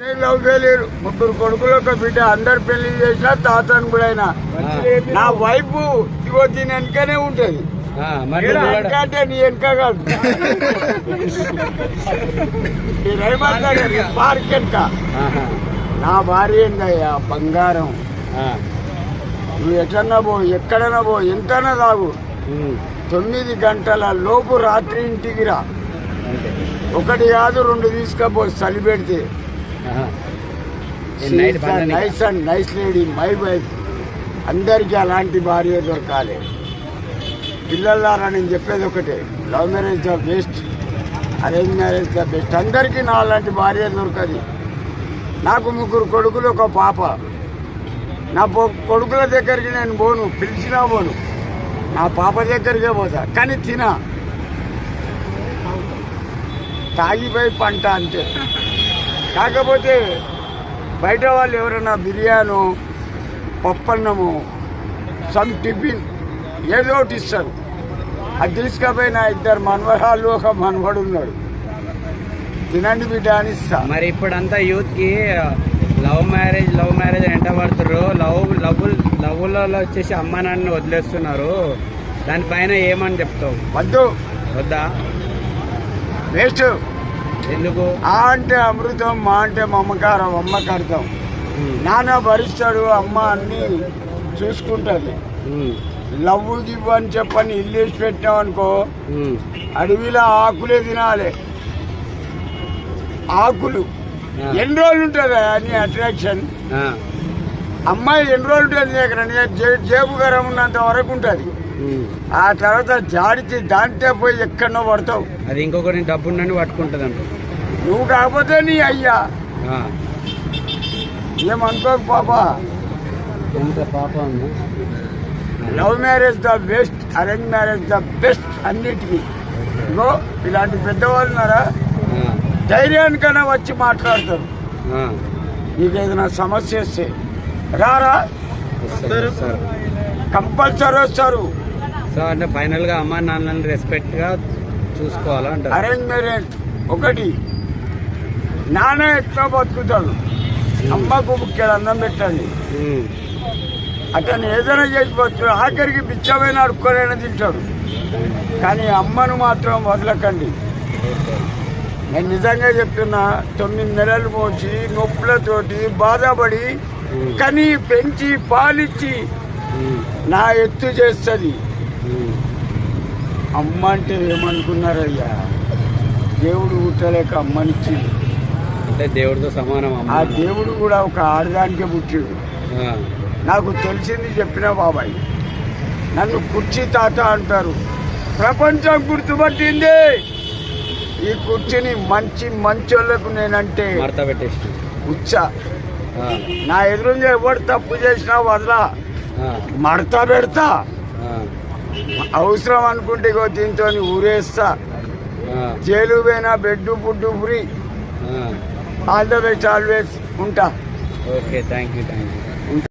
నేను లవ్ చేయలేరు. ముగ్గురు కొడుకులు ఒక బిడ్డ అందరు పెళ్ళి చేసినా తాతను కూడా అయినా నా వైపు ఇగో దీని వెనకనే ఉంటది. వెనక అంటే నీ వెనక కాదు. పార్క్ వెనక. నా భార్య ఏందయ్యా? బంగారం. నువ్వు ఎట్లన్నా పో ఎక్కడన్నా పో ఎంతనా తాగు. తొమ్మిది గంటల లోపు రాత్రి ఇంటికి రా. ఒకటి కాదు రెండు తీసుకపో చలి పెడితే. Nice and nice lady my wife అందరికీ అలాంటి భార్య దొరకాలి. పిల్లలారా నేను చెప్పేది ఒకటే. Love marriage the best arrange marriage the best అందరికీ నా అలాంటి భార్య దొరకదు. నాకు ముగ్గురు కొడుకులు ఒక పాప. నా కొడుకుల దగ్గరికి నేను పోను. పిలిచినా పోను. నా పాప దగ్గరికే పోతా. కానీ తినా. తాగిపోయి పంట అంతే. కాకపోతే బయట వాళ్ళు ఎవరైనా బిర్యానో పప్పన్నము సమ్ టిఫిన్ ఏదో ఒకటి ఇస్తారు. అది తీసుకపోయి నా ఇద్దరు మనవరాళ్ళు ఒక మనవడు ఉన్నాడు. తినండి బిడ్డ అని ఇస్తా. మరి ఇప్పుడంతా యూత్కి లవ్ మ్యారేజ్ లవ్ మ్యారేజ్ ఎంట పడుతుర్రు. లవ్ లవ్ లవ్లలో వచ్చేసి అమ్మ నాన్న వదిలేస్తున్నారు. దానిపైన ఏమని చెప్తావు? వద్దు. వద్దా? వేస్ట్. ఎందుకు ఆ అంటే అమృతం మా అంటే మమకారం అమ్మకి అర్థం నాన్న భరిస్తాడు అమ్మ అన్ని చూసుకుంటుంది. లవ్ గివ్ అని చెప్పని ఇల్లు వేసి పెట్టాం అనుకో. అడవిలో ఆకులే తినాలి ఆకులు. ఎన్ని రోజులు ఉంటుంది అని అట్రాక్షన్. అమ్మాయి ఎన్ని రోజులు ఉంటుంది దగ్గర నీ జే- జేబు గరం ఉన్నంత వరకు ఉంటుంది. ఆ తర్వాత జాడిచి దాంట్లో పోయి ఎక్కడనో పడతావు. అది ఇంకొకరిని డబ్బు నన్ను పట్టుకుంటుంది అంట నువ్వు కాకపోతే నీ అయ్యా. ఆ. ఏమనుకోకు పాపా? ఎంత పాప love marriage the best arrange marriage the best అన్నిటికీ. ఇగో ఇలాంటి పెద్దవాళ్ళు ఉన్నారా. ధైర్యానికైనా వచ్చి మాట్లాడతారు. నీకు ఏదైనా సమస్య వస్తే రారా. కంపల్సరీ వస్తారు. సో అంటే ఫైనల్గా అమ్మ నాన్నని రెస్పెక్ట్గా చూసుకోవాలా అంటారు అరేంజ్ మ్యారేజ్ ఒకటి నాన్న ఎట్లా బతుకుతాడు అమ్మకు ముఖ్యం అన్నం పెట్టండి ఉమ్. అతను ఏదైనా చేసి బతుకు ఆఖరికి బిచ్చమైన అడుక్కోనైనా తింటాడు కానీ అమ్మను మాత్రం వదలకండి నేను నిజంగా చెప్తున్నా తొమ్మిది నెలలు మోచి నొప్పులతోటి బాధపడి. కని పెంచి పాలిచ్చి. నా ఎత్తు చేస్తుంది. అమ్మ అంటే ఏమనుకున్నారయ్యా? దేవుడు పుట్టలేక అమ్మనిచ్చి. అంటే దేవుడితో సమానం ఆ దేవుడు కూడా ఒక ఆడదానికే పుట్టాడు. నాకు తెలిసింది చెప్పిన బాబాయ్. నన్ను కుర్చీ తాత అంటారు. ప్రపంచం గుర్తుపట్టింది. ఈ కుర్చీని మంచి మంచోళ్ళకు నేనంటే ఉచ్చ. నా ఎదురుగా ఎవరు తప్పు చేసినా వదలా. మడతా పెడతా. అవసరం అనుకుంటే ఇగో దీంతో ఊరేస్తా. జైలు పోయినా bed food free. All the best always ఉంటా okay thank you thank you